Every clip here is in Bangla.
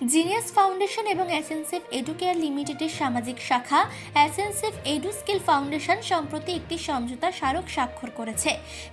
জিনিয়াস ফাউন্ডেশন এবং অ্যাসেন্সিভ এডুকেয়ার লিমিটেডের সামাজিক শাখা অ্যাসেন্সিভ এডু স্কিল ফাউন্ডেশন সম্প্রতি একটি সমঝোতা স্মারক স্বাক্ষর করেছে।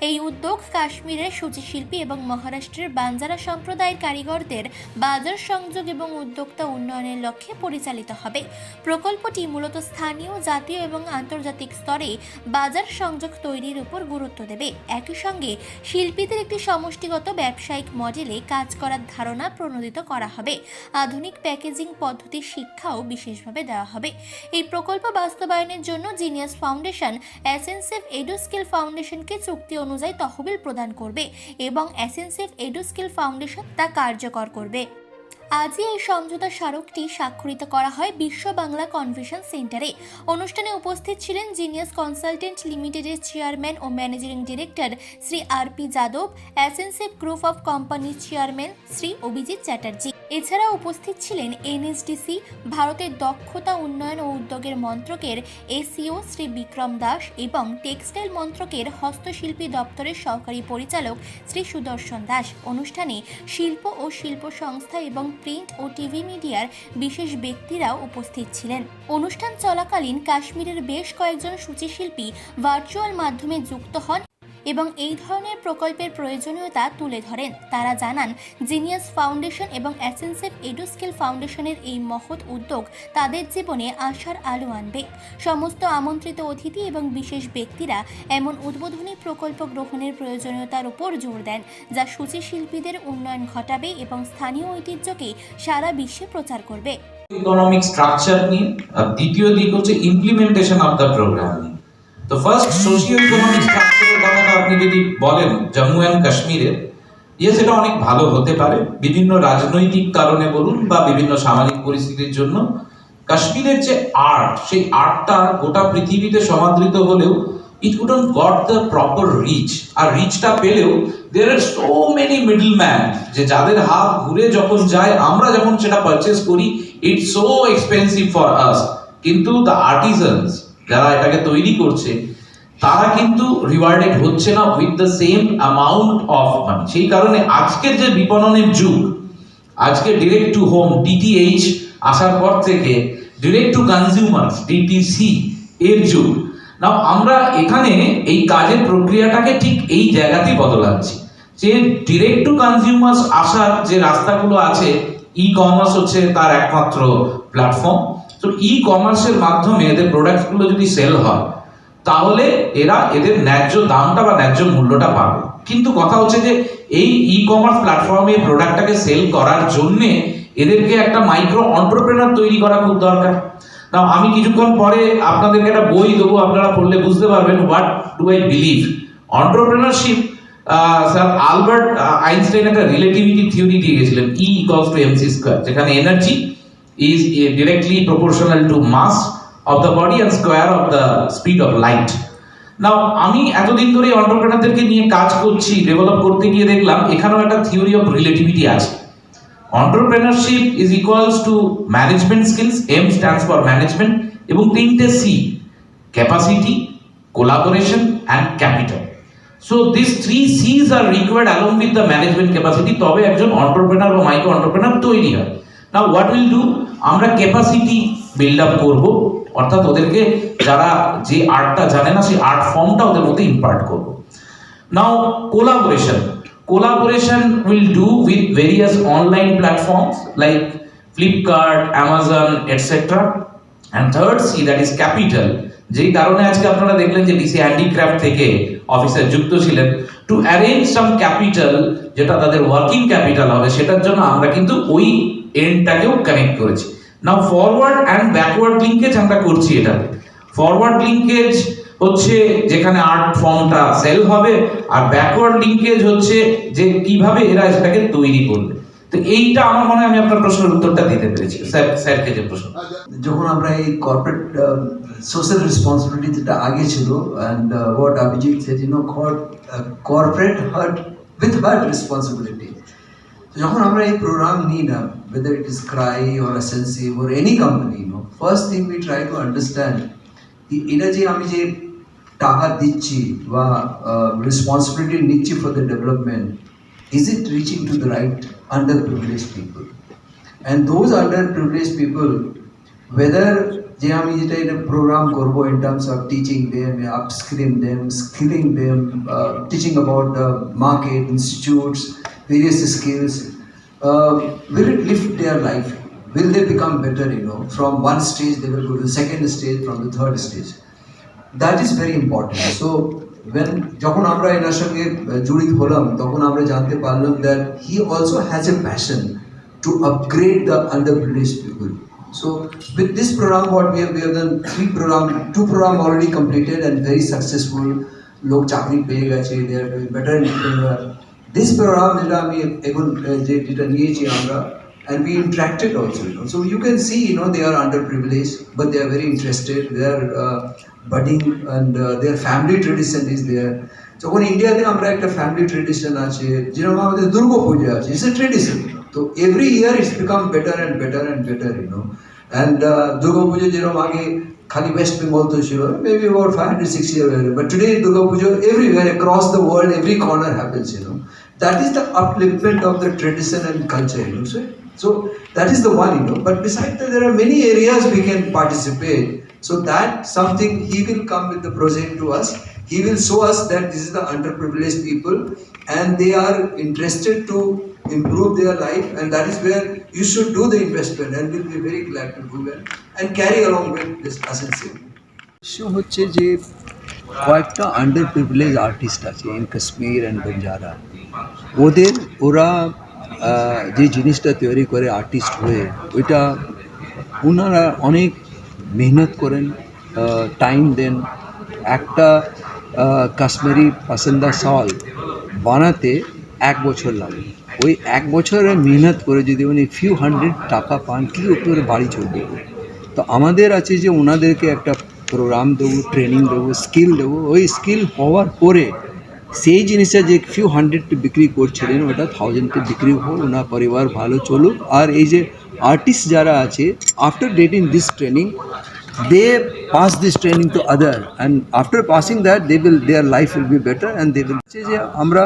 এই উদ্যোগ কাশ্মীরের সূচিশিল্পী এবং মহারাষ্ট্রের বাঞ্জারা সম্প্রদায়ের কারিগরদের বাজার সংযোগ এবং উদ্যোক্তা উন্নয়নের লক্ষ্যে পরিচালিত হবে। প্রকল্পটি মূলত স্থানীয়, জাতীয় এবং আন্তর্জাতিক স্তরে বাজার সংযোগ তৈরির উপর গুরুত্ব দেবে। একই সঙ্গে শিল্পীদের একটি সমষ্টিগত ব্যবসায়িক মডেলে কাজ করার ধারণা প্রণোদিত করা হবে। আধুনিক প্যাকেজিং পদ্ধতি শিক্ষাও বিশেষভাবে দেওয়া হবে। এই প্রকল্প বাস্তবায়নের জন্য জিনিয়াস ফাউন্ডেশন অ্যাসেন্সিভ এডুস্কিল ফাউন্ডেশনকে চুক্তি অনুযায়ী তহবিল প্রদান করবে এবং অ্যাসেন্সিভ এডুস্কিল ফাউন্ডেশন তা কার্যকর করবে। আজই এই সমঝোতা স্মারকটি স্বাক্ষরিত করা হয় বিশ্ব বাংলা কনভেনশন সেন্টারে। অনুষ্ঠানে উপস্থিত ছিলেন জিনিয়াস কনসালটেন্ট লিমিটেডের chairman O managing director Shri R P Yadav Ascensive Group of কোম্পানির চেয়ারম্যান শ্রী অভিজিৎ চ্যাটার্জি। এছাড়া উপস্থিত ছিলেন এনএসডিসি, ভারতের দক্ষতা উন্নয়ন ও উদ্যোগের মন্ত্রকের এসিও শ্রী বিক্রম দাস এবং টেক্সটাইল মন্ত্রকের হস্তশিল্পী দপ্তরের সহকারী পরিচালক শ্রী সুদর্শন দাস। অনুষ্ঠানে শিল্প ও শিল্প সংস্থা এবং প্রিন্ট ও টিভি মিডিয়ার বিশেষ ব্যক্তিরাও উপস্থিত ছিলেন। অনুষ্ঠান চলাকালীন কাশ্মীরের বেশ কয়েকজন সূচিশিল্পী ভার্চুয়াল মাধ্যমে যুক্ত হন এবং এই ধরনের প্রকল্পের প্রয়োজনীয়তা তুলে ধরেন। তারা জানান, জিনিয়াস ফাউন্ডেশন এবং অ্যাসেন্সিভ এডুস্কিল ফাউন্ডেশনের এই মহৎ উদ্যোগ তাদের জীবনে আশার আলো আনবে। সমস্ত আমন্ত্রিত অতিথি এবং বিশেষ ব্যক্তিরা এমন উদ্বোধনী প্রকল্প গ্রহণের প্রয়োজনীয়তার উপর জোর দেন, যা সূচিশিল্পীদের উন্নয়ন ঘটাবে এবং স্থানীয় ঐতিহ্যকে সারা বিশ্বে প্রচার করবে। ইকোনমিক স্ট্রাকচার নিয়ে দ্বিতীয় দিক হচ্ছে ইমপ্লিমেন্টেশন অফ দ্য প্রোগ্রাম নিয়ে। তো ফার্স্ট সোশিও ইকোনমিক স্ট্রাকচারের কথাটা আপনি যদি বলেন জম্মু অ্যান্ড কাশ্মীরের ইয়ে সেটা অনেক ভালো হতে পারে। বিভিন্ন রাজনৈতিক কারণে বলুন বা বিভিন্ন সামাজিক পরিস্থিতির জন্য। কাশ্মীরের যে আর্ট সেই আর্টটা গোটা পৃথিবীতে সমাদৃত হলেও it couldn't got the proper reach আর রিচটা পেলেও there are so many middle man যে যাদের হাত ঘুরে যখন যায়, আমরা যখন সেটা পারচেস করি it's so expensive for us কিন্তু দ্য আর্টিজানস যারা এটাকে তৈরি করছে, তারা কিন্তু রিওয়ার্ডেড হচ্ছে না with the same amount of money সেই কারণে আজকের যে বিপণনের যুগ, আজকে ডিরেক্ট টু হোম ডিটিএইচ আসার পর থেকে ডিরেক্ট টু কনজিউমার ডিটিসি এর যুগ। না আমরা এখানে এই কাজের প্রক্রিয়াটাকে ঠিক এই জায়গাতেই বদলাচ্ছি যে ডিরেক্ট টু কনজিউমার্স আসার যে রাস্তাগুলো আছে ই কমার্স হচ্ছে তার একমাত্র প্ল্যাটফর্ম তো ই কমার্সের মাধ্যমে এদের প্রোডাক্টগুলো যদি সেল হয়, তাহলে এরা এদের ন্যায্য দামটা বা ন্যায্য মূল্যটা পাবে। কিন্তু কথা হচ্ছে যে, এই ই কমার্স প্ল্যাটফর্মে প্রোডাক্টটাকে সেল করার জন্যে এদেরকে একটা মাইক্রো অন্টারপ্রেনার তৈরি করা খুব দরকার। না আমি কিছুক্ষণ পরে আপনাদেরকে একটা বই দেবো, আপনারা পড়লে বুঝতে পারবেন what do I believe entrepreneurship sir Albert Einstein একটা রিলেটিভিটি থিওরি দিয়ে গেছিলেন E equals to MC square যেখানে energy is directly proportional to mass of the body and square of the speed of light. Now আমি এতদিন ধরে অন্টারপ্রেনারদেরকে নিয়ে কাজ করছি ডেভেলপ করতে গিয়ে দেখলাম, এখানেও একটা থিওরি অফ রিলেটিভিটি আছে। Entrepreneurship is equals to management skills M stands for management এবং তিনটে C capacity collaboration and capital so this three Cs are required along with the management capacity তবে একজন অন্টারপ্রেনার বা মাইক্রো অন্টারপ্রেনার তৈরি হয়। নাও হোয়াট উইল ডু আমরা ক্যাপাসিটি বিল্ড আপ করব। অর্থাৎ ওদেরকে যারা যে আর্টটা জানে না, সেই আর্ট ফর্মটা ওদের মধ্যে ইম্পার্ট করব। Now collaboration collaboration will do with various online platforms like Flipkart Amazon etcetera and third C that is capital যেই কারণে আজকে আপনারা দেখলেন যে ডিসি হ্যান্ডিক্রাফট থেকে অফিসার যুক্ত ছিলেন টু অ্যারেঞ্জ সাম ক্যাপিটাল যেটা তাদের ওয়ার্কিং ক্যাপিটাল হবে, সেটার জন্য আমরা কিন্তু ওই এন্ডটাকেও কানেক্ট করেছি। Now forward and backward linkage আমরা করছি এটাতে। ফরওয়ার্ড লিঙ্কেজ হচ্ছে যেখানে আর্ট ফর্মটা সেল হবে, আর ব্যাকওয়ার্ড লিঙ্কেজ হচ্ছে যে কীভাবে এরা সেটাকে তৈরি করবে। তো এইটা আমার মনে হয় আমি আপনার প্রশ্নের উত্তরটা দিতে পেরেছি। স্যার স্যারকে যে প্রশ্ন? যখন আমরা এই কর্পোরেট সোশ্যাল রেসপন্সিবিলিটি যেটা আগে ছিল and what Abhijit said you know corporate heart with heart responsibility যখন আমরা এই প্রোগ্রাম নিই না whether it is cry or ascensive or any company you know first thing we try to understand এটা যে আমি যে টাকা দিচ্ছি বা রেসপন্সিবিলিটি নিচ্ছি for the development is it reaching to the right under privilege people and those underprivileged people whether যে আমি যেটা এটা প্রোগ্রাম করবো in terms of teaching them upskilling them skilling them uh, teaching about the market institutes various skills uh, will it lift their life? Will they become better you know? From one stage they will go to the second stage from the third stage. That is very important so when যখন আমরা এনার সঙ্গে আহ, জড়িত হলাম তখন আমরা জানতে পারলাম that he also has a passion to upgrade the under privilege people so with this program what we have we have done three program two program already completed and very successful লোক চাকরি পেয়ে গেছে they are better this program যেটা আমি এখন আহ, যে যেটা নিয়েছি আমরা and we interacted also you know. So you can see you know they are underprivileged but they are very interested. They are uh, budding and uh, their family tradition is there. যখন ইন্ডিয়াতে আমরা একটা ফ্যামিলি ট্রেডিশন আছে যেরকম আমাদের দুর্গা পূজা আছে ইটস এ ট্রেডিশন তো every year it's become better and better and better you know and Durga Pujo যেরকম আগে খালি ওয়েস্ট বেঙ্গল তো ছিল maybe about five hundred six year but today Durga Pujo everywhere across the world every corner happens you know that is the upliftment of the tradition and culture, you know. So, so that is the one, you know. But besides that, there are many areas we can participate. So that something he will come with the project to us. He will show us that this is the underprivileged people and they are interested to improve their life and that is where you should do the investment and we'll be very glad to do that and carry along with this essence. Issue হচ্ছে যে কয়েকটা আন্ডার প্রিভিলেজ আর্টিস্ট আছে ইন কাশ্মীর অ্যান্ড বঞ্জারা ওদের, ওরা যে জিনিসটা তৈরি করে আর্টিস্ট হয়ে, ওইটা ওনারা অনেক মেহনত করেন টাইম দেন। একটা কাশ্মীরি পাসন্দা সল বানাতে এক বছর লাগে। ওই এক বছরে মেহনত করে যদি উনি ফিউ হান্ড্রেড টাকা পান, কি উপরে বাড়ি চলবে? তো আমাদের আছে যে ওনাদেরকে একটা প্রোগ্রাম দেবো ট্রেনিং দেবো স্কিল দেবো। ওই স্কিল হওয়ার পরে সেই জিনিসটা যে ফিউ হান্ড্রেডটি বিক্রি করছিলেন ওটা থাউজেন্ডে বিক্রি হোক ওনার পরিবার ভালো চলুক। আর এই যে আর্টিস্ট যারা আছে after dating this training they pass this training to other and after passing that they will their life will be better and they will যে আমরা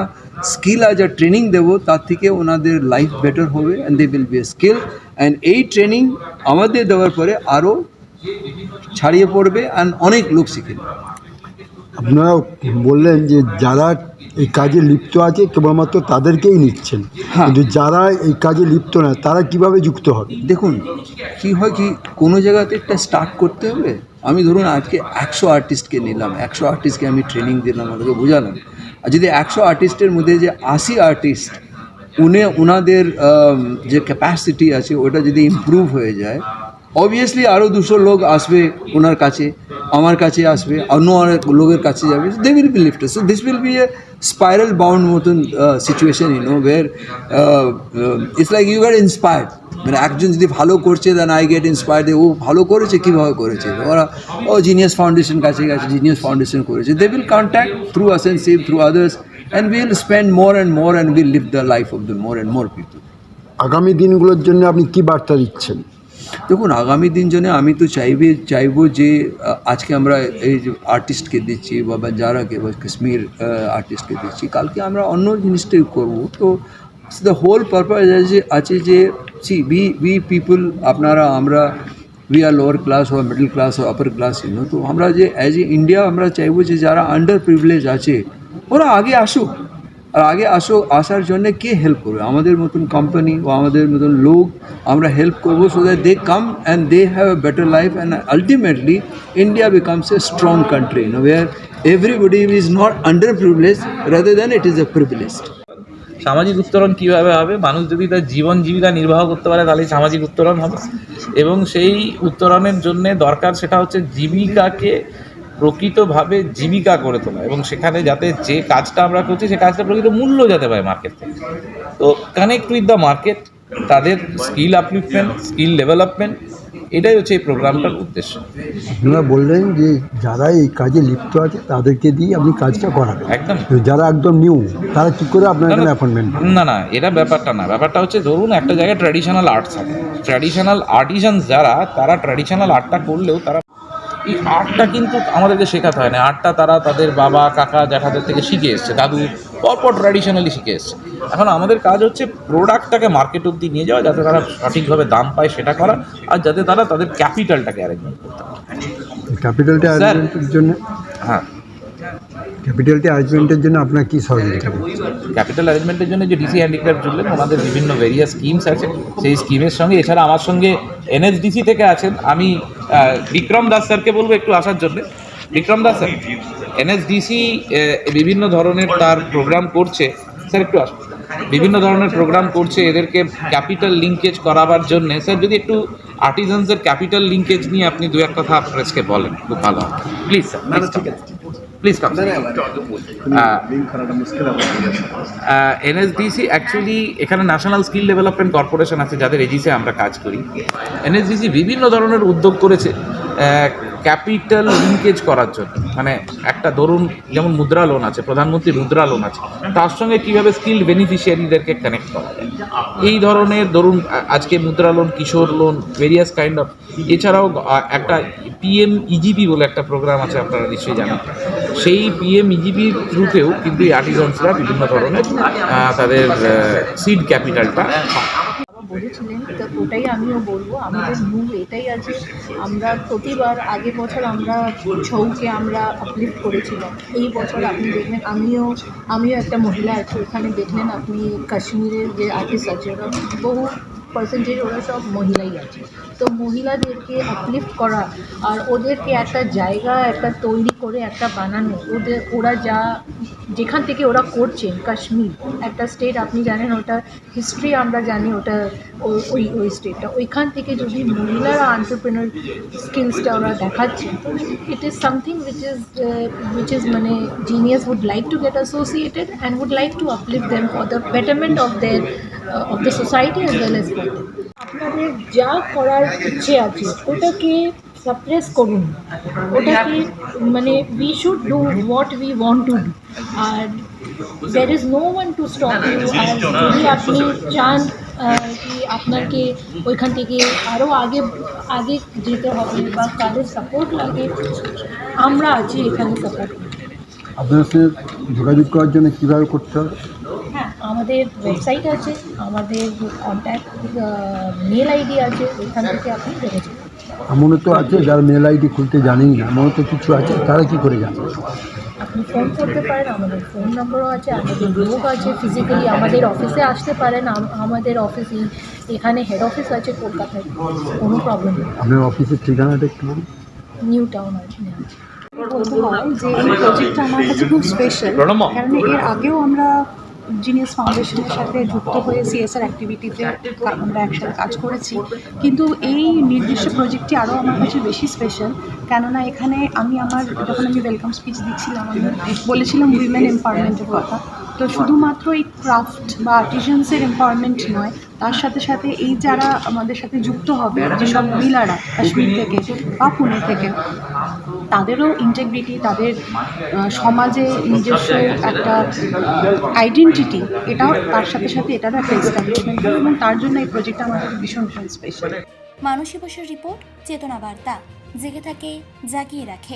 স্কিল আজ আর ট্রেনিং দেবো, তার থেকে ওনাদের লাইফ বেটার হবে and they will be skill and এই ট্রেনিং আমাদের দেওয়ার পরে আরও ছাড়িয়ে পড়বে অ্যান্ড অনেক লোক শিখে। আপনারা বললেন যে যারা এই কাজে লিপ্ত আছে কেবলমাত্র তাদেরকেই নিচ্ছেন। হ্যাঁ। কিন্তু যারা এই কাজে লিপ্ত না তারা কীভাবে যুক্ত হবে? দেখুন কি হয় কি কোনো জায়গাতে একটা স্টার্ট করতে হবে। আমি ধরুন আজকে একশো আর্টিস্টকে নিলাম একশো আর্টিস্টকে আমি ট্রেনিং দিলাম ওদেরকে বোঝালাম। আর যদি একশো আর্টিস্টের মধ্যে যে আশি আর্টিস্ট উনি ওনাদের যে ক্যাপাসিটি আছে ওটা যদি ইমপ্রুভ হয়ে যায় অবভিয়াসলি আরও দুশো লোক আসবে ওনার কাছে, আমার কাছে আসবে, অন্য অনেক লোকের কাছে যাবে। They will be lifted so this will be a spiral bound মতন situation you know where it's like you are inspired মানে একজন যদি ভালো করছে দেন আই গেট ইন্সপায়ার্ড ও ভালো করেছে, কীভাবে করেছে? ওরা, ও জিনিয়াস ফাউন্ডেশন কাছে গেছে জিনিয়াস ফাউন্ডেশন করেছে। They will contact through Ascensive through others and will spend more and more and will live the life of the more and more people আগামী দিনগুলোর জন্য আপনি কি বার্তা দিচ্ছেন? দেখুন, আগামী দিন জন্য আমি তো চাইবে, চাইব যে আজকে আমরা এই যে আর্টিস্টকে দিচ্ছি বা বাঞ্জারাকে বা কাশ্মীর আর্টিস্টকে দিচ্ছি, কালকে আমরা অন্য জিনিসটাই করব। তো দ্য হোল পারপাস আছে যে সি উই উই পিপল আপনারা, আমরা উই আর লোয়ার ক্লাস বা মিডল ক্লাস বা আপার ক্লাস ইউনো তো আমরা যে অ্যাজ এ ইন্ডিয়া আমরা চাইব যে, যারা আন্ডার প্রিভিলেজ আছে, ওরা আগে আসুক। আর আগে আসো, আসার জন্য কে হেল্প করবে? আমাদের মতন কোম্পানি বা আমাদের মতন লোক আমরা হেল্প করব so that they come and they have a better life and ultimately India becomes a strong country no war everybody is not under privilege rather than it is a privileged সামাজিক উত্তরণ কীভাবে হবে? মানুষ যদি তার জীবন জীবিকা নির্বাহ করতে পারে তাহলে সামাজিক উত্তরণ হবে। এবং সেই উত্তরণের জন্য দরকার সেটা হচ্ছে জীবিকাকে প্রকৃতভাবে জীবিকা করে তোলা এবং সেখানে যাতে যে কাজটা আমরা করছি সে কাজটা প্রকৃত মূল্য যাতে পায় মার্কেট থেকে। তো কানেক্ট উইথ দ্য মার্কেট তাদের স্কিল আপলিফমেন্ট স্কিল ডেভেলপমেন্ট এটাই হচ্ছে এই প্রোগ্রামটার উদ্দেশ্য। আপনারা বললেন যে যারা এই কাজে লিপ্ত আছে তাদেরকে দিয়ে আপনি কাজটা করাবেন। একদম। যারা একদম নিউ তারা কী করে আপনার এখানে অ্যাপয়েন্টমেন্ট না না এটা ব্যাপারটা না। ব্যাপারটা হচ্ছে ধরুন একটা জায়গায় ট্র্যাডিশনাল আর্টস আছে ট্র্যাডিশনাল আর্টিজান যারা তারা ট্র্যাডিশনাল আর্টটা করলেও তারা এই আর্টটা কিন্তু আমাদেরকে শেখাতে হয় না। আর্টটা তারা তাদের বাবা কাকা জ্যাঠাদের থেকে শিখে এসছে। দাদু পরপর ট্র্যাডিশনালি শিখে এসছে। এখন আমাদের কাজ হচ্ছে প্রোডাক্টটাকে মার্কেট অব্দি নিয়ে যাওয়া যাতে তারা সঠিকভাবে দাম পায় সেটা করা আর যাতে তারা তাদের ক্যাপিটালটাকে অ্যারেঞ্জমেন্ট করতে পারে। ক্যাপিটালটা। অ্যারেঞ্জমেন্টের জন্য হ্যাঁ। ক্যাপিটালটা অ্যারেঞ্জমেন্টের জন্য আপনার কি সহযোগিতা ক্যাপিটাল অ্যারেঞ্জমেন্টের জন্য যে ডিসি হ্যান্ডিক্রাফট জুড়লেন ওনাদের বিভিন্ন ভেরিয়াস স্কিমস আছে সেই স্কিমের সঙ্গে এছাড়া আমার সঙ্গে এনএসডিসি থেকে আছেন। আমি বিক্রম দাস স্যারকে বলব একটু আসার জন্য। বিক্রম দাস স্যার এনএসডিসি বিভিন্ন ধরনের তার প্রোগ্রাম করছে। স্যার একটু আসুন। বিভিন্ন ধরনের প্রোগ্রাম করছে এদেরকে ক্যাপিটাল লিঙ্কেজ করাবার জন্য। স্যার যদি একটু আর্টিজানসের ক্যাপিটাল লিঙ্কেজ নিয়ে আপনি দু এক কথা প্রেসকে বলেন খুব ভালো please sir please come NSDC actually এখানে ন্যাশনাল স্কিল ডেভেলপমেন্ট কর্পোরেশন আছে যাদের এজিসে আমরা কাজ করি। এনএসডিসি বিভিন্ন ধরনের উদ্যোগ করেছে ক্যাপিটাল লিঙ্কেজ করার জন্য। মানে একটা ধরুন যেমন মুদ্রা লোন আছে প্রধানমন্ত্রী মুদ্রা লোন আছে তার সঙ্গে কীভাবে স্কিল বেনিফিশিয়ারিদেরকে কানেক্ট করা যায়? এই ধরনের ধরুন আজকে Mudra loan Kishore loan various kind of এছাড়াও একটা পিএম ইজিপি বলে একটা প্রোগ্রাম আছে, আপনারা নিশ্চয়ই জানেন। সেই পিএম ইজিপির থ্রুতেও কিন্তু এই আর্টিজানসরা বিভিন্ন ধরনের তাদের সিড ক্যাপিটালটা বলেছিলেন তো ওটাই আমিও বলব, আমাদের মূল এটাই আছে, আমরা প্রতিবার আগের বছর আমরা ছৌকে আমরা আপলিফ্ট করেছিলাম, এই বছর আপনি দেখলেন আমিও আমিও একটা মহিলা আছি এখানে দেখলেন আপনি কাশ্মীরের যে আর্টিস্ট আছে, ওরা বহু পার্সেন্টেজ ওরা সব মহিলাই আছে। তো মহিলাদেরকে আপলিফ্ট করা আর ওদেরকে একটা জায়গা একটা তৈরি করে একটা বানানো। ওদের, ওরা যা, যেখান থেকে ওরা করছেন কাশ্মীর, একটা স্টেট আপনি জানেন ওটা হিস্ট্রি আমরা জানি ওটা ওই ওই স্টেটটা ওইখান থেকে যদি মহিলারা আন্টারপ্রেনার স্কিলসটা ওরা দেখাচ্ছেন তো it is something which is which is মানে Genius would like to get associated and would like to uplift them for the of their of the society as well as for আপনাদের যা করার ইচ্ছে আছে ওটাকে সাপ্রেস করুন। ওটাকে মানে we should do what we want to do R there is no one to stop you আর যদি আপনি চান আহ, কি আপনাকে ওইখান থেকে আরও আগে আগে যেতে হবে বা কাদের সাপোর্ট লাগে আমরা আছি এখানে সাপোর্ট আপনার সাথে যোগাযোগ করার জন্য কীভাবে করতে হবে হ্যাঁ? আমাদের ওয়েবসাইট আছে আমাদের কন্ট্যাক্ট মেল আইডি আছে ওইখান থেকে আপনি দেখে দেখেছেন এমনও তো আছে যারা মেল আইডি খুলতে জানেই না এমনও তো কিছু আছে তারা কি করে জানে? আপনি ফোন করতে পারেন আমাদের ফোন নম্বরও আছে আমাদের লোক আছে ফিজিক্যালি আমাদের অফিসে আসতে পারেন আমাদের অফিস এখানে হেড অফিস আছে কলকাতায় কোনো প্রবলেম নেই। আপনার অফিসের ঠিকানাটা একটু নিউ টাউন আছে বলতে হয় যে এই প্রজেক্টটা আমার কাছে খুব স্পেশাল কারণ এর আগেও আমরা জিনিয়াস ফাউন্ডেশনের সাথে যুক্ত হয়ে সিএসআর অ্যাক্টিভিটিতে আমরা একসাথে কাজ করেছি। কিন্তু এই নির্দিষ্ট প্রজেক্টটি আরও আমার কাছে বেশি স্পেশাল কেননা এখানে আমি আমার, যখন আমি ওয়েলকাম স্পিচ দিচ্ছিলাম, আমি বলেছিলাম উইমেন এম্পাওয়ারমেন্টের কথা। তো শুধুমাত্র এই ক্রাফট বা আর্টিজানসের এম্পাওয়ারমেন্ট নয় তার সাথে সাথে এই যারা আমাদের সাথে যুক্ত হবে যেসব মহিলারা কাশ্মীর থেকে বা পুনে থেকে, তাদেরও ইন্টেগ্রিটি তাদের সমাজে নিজস্ব একটা আইডেন্টিটি এটাও তার সাথে সাথে এটারও একটা এস্টাবলিশমেন্ট এবং তার জন্য এই প্রজেক্টটা আমাদের ভীষণ ভীষণ স্পেশাল মানসী বসুর রিপোর্ট, চেতনা বার্তা। জেগে থাকে, জাগিয়ে রাখে।